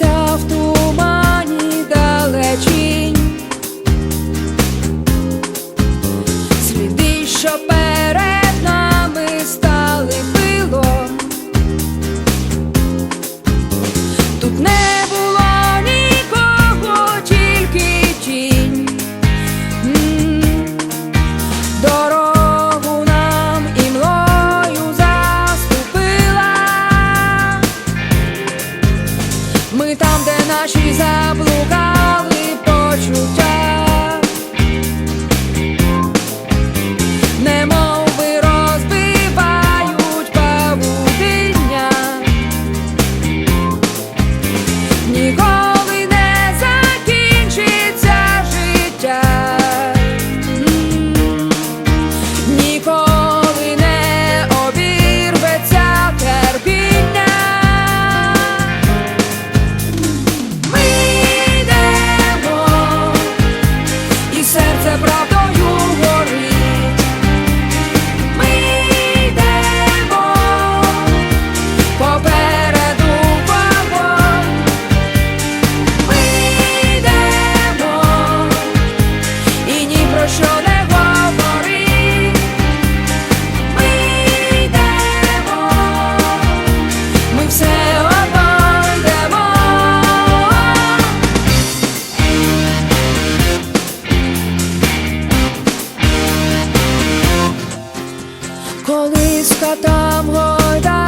so колиска там гойда.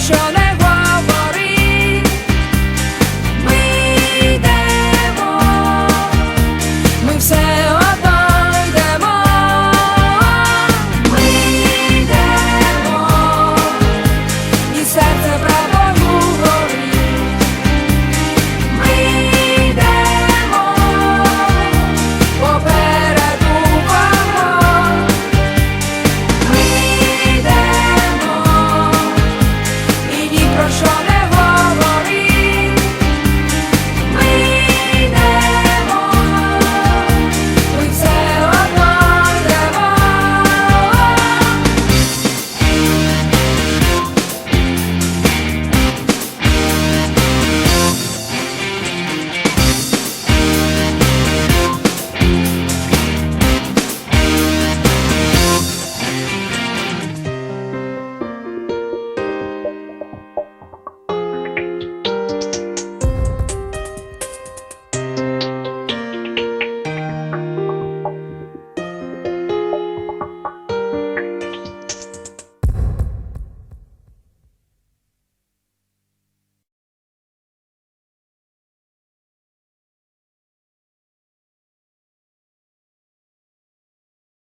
shall